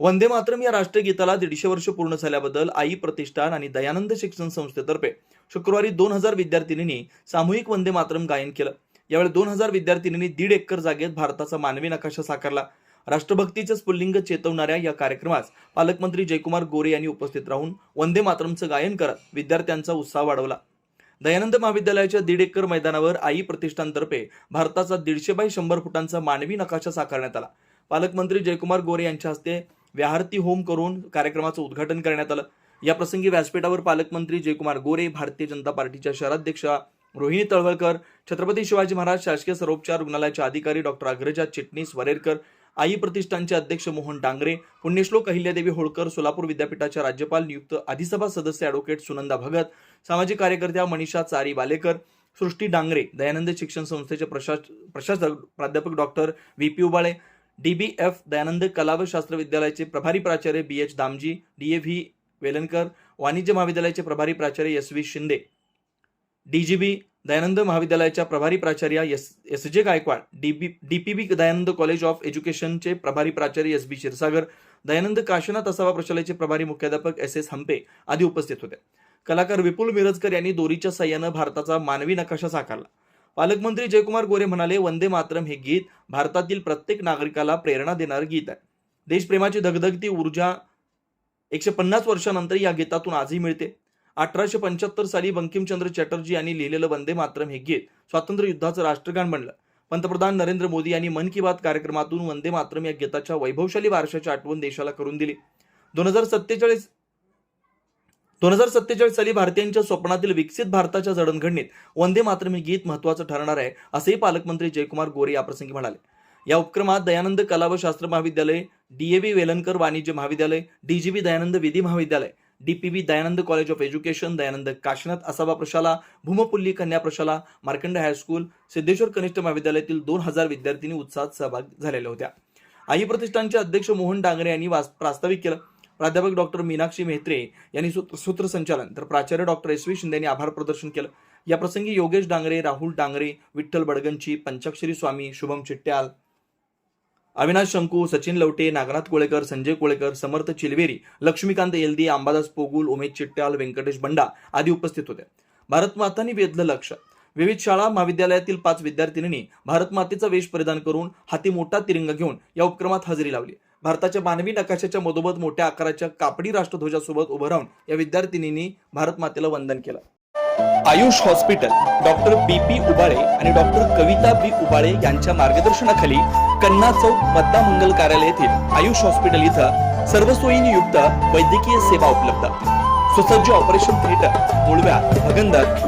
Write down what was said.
वंदे मातरम या राष्ट्रगीताला दीडशे वर्ष पूर्ण झाल्याबद्दल आई प्रतिष्ठान आणि दयानंद शिक्षण संस्थेतर्फे शुक्रवारी दोन हजार विद्यार्थिनींनी सामूहिक वंदे मातरम गायन केलं. यावेळी दोन हजार विद्यार्थिनींनी दीड एकर जागेत भारताचा मानवी नकाशा साकारला. राष्ट्रभक्तीचे स्फुल्लिंग चेतवणाऱ्या या कार्यक्रमास पालकमंत्री जयकुमार गोरे यांनी उपस्थित राहून वंदे मातरमचं गायन करत विद्यार्थ्यांचा उत्साह वाढवला. दयानंद महाविद्यालयाच्या दीड एकर मैदानावर आई प्रतिष्ठानतर्फे भारताचा दीडशे बाय शंभर फुटांचा मानवी नकाशा साकारण्यात आला. पालकमंत्री जयकुमार गोरे यांच्या हस्ते व्याहरती होम करून कार्यक्रमाचं उद्घाटन करण्यात आलं. या प्रसंगी व्यासपीठावर पालकमंत्री जयकुमार गोरे भारतीय जनता पार्टीच्या शहराध्यक्षा रोहिणी तळवळकर छत्रपती शिवाजी महाराज शासकीय सर्वोपचार रुग्णालयाच्या अधिकारी डॉक्टर अग्रजा चिटणीस वरेरकर आई प्रतिष्ठानचे अध्यक्ष मोहन डांगरे पुण्यश्लोक अहिल्यादेवी होळकर सोलापूर विद्यापीठाच्या राज्यपाल नियुक्त अधिसभा सदस्य ॲडव्होकेट सुनंदा भगत सामाजिक कार्यकर्त्या मनीषा चारी वालेकर सृष्टी डांगरे दयानंद शिक्षण संस्थेचे प्रशास प्रशासक प्राध्यापक doctor V P Ubale DBF Dayanand कला व शास्त्र विद्यालयाचे प्रभारी प्राचार्य B H Damji D A V Velankar वाणिज्य महाविद्यालयाचे प्रभारी प्राचार्य S V Shinde. DGB Dayanand महाविद्यालयाच्या प्रभारी प्राचार्य S S J Gaikwad D B D P B Dayanand college of एज्युकेशनचे प्रभारी प्राचार्य एस बी क्षीरसागर दयानंद काशीनाथ असावा प्रशालेचे प्रभारी मुख्याध्यापक एस एस हंपे आदी उपस्थित होते. कलाकार विपुल मिरजकर यांनी दोरीच्या सह्यानं भारताचा मानवी नकाशा साकारला. पालकमंत्री जयकुमार गोरे म्हणाले वंदे मातरम हे गीत भारतातील प्रत्येक नागरिकाला प्रेरणा देणारं गीत आहे. देशप्रेमाची धगधगती ऊर्जा एकशे पन्नास वर्षानंतर या गीतातून आजही मिळते. अठराशे पंच्याहत्तर साली बंकिमचंद्र चॅटर्जी यांनी लिहिलेलं वंदे मातरम हे गीत स्वातंत्र्य युद्धाचं राष्ट्रगान बनलं. पंतप्रधान नरेंद्र मोदी यांनी मन की बात कार्यक्रमातून वंदे मातरम या गीताच्या वैभवशाली वारशाची आठवण देशाला करून दिली. दोन हजार सत्तेचाळीस दोन हजार सत्तेचाळीस साली भारतीयांच्या स्वप्नातील विकसित भारताच्या जडणघडणीत वंदे मातरम हे गीत महत्वाचं ठरणार आहे असेही पालकमंत्री जयकुमार गोरे याप्रसंगी म्हणाले. या उपक्रमात दयानंद कला व शास्त्र महाविद्यालय डीएबी वेलनकर वाणिज्य महाविद्यालय डीजीबी दयानंद विधी महाविद्यालय DPB Dayanand college of education Dayanand Kashinath Asawa प्रशाला भूमपुल्ली कन्या प्रशाला मार्कंड हायस्कूल सिद्धेश्वर कनिष्ठ महाविद्यालयातील दोन हजार विद्यार्थ्यांनी उत्साहात सहभाग झालेल्या होत्या. आई प्रतिष्ठानचे अध्यक्ष मोहन डांगरे यांनी प्रास्ताविक केलं. प्राध्यापक डॉक्टर मीनाक्षी मेहत्रे यांनी सूत्र सूत्रसंचालन तर प्राचार्य डॉक्टर एस व्ही शिंदे यांनी आभार प्रदर्शन केलं. या प्रसंगी योगेश डांगरे राहुल डांगरे विठ्ठल बडगंची पंचाक्षरी स्वामी शुभम चिट्ट्याल अविनाश शंकू सचिन लवटे नागनाथ कोळेकर संजय कोळेकर समर्थ चिलवेरी लक्ष्मीकांत येलदी अंबादास पोगुल उमेश चिट्ट्याल व्यंकटेश बंडा आदी उपस्थित होते. भारतमातांनी वेधलं लक्ष. विविध शाळा महाविद्यालयातील पाच विद्यार्थिनींनी भारतमातेचा वेश परिधान करून हाती मोठा तिरंगा घेऊन या उपक्रमात हजेरी लावली. भारताच्या मानवी नकाशाच्या मधोमध मोठ्या आकाराच्या कापडी राष्ट्रध्वजासोबत उभं राहून या विद्यार्थिनींनी भारत मातेला वंदन केलं. Ayush hospital doctor B P Ubale आणि डॉक्टर कविता बी उबाळे यांच्या मार्गदर्शनाखाली कन्ना चौक पद्मा मंगल कार्यालय येथील आयुष हॉस्पिटल इथं सर्व सोयींनी युक्त वैद्यकीय सेवा उपलब्ध. सुसज्ज ऑपरेशन थिएटर मुळव्या भगंदर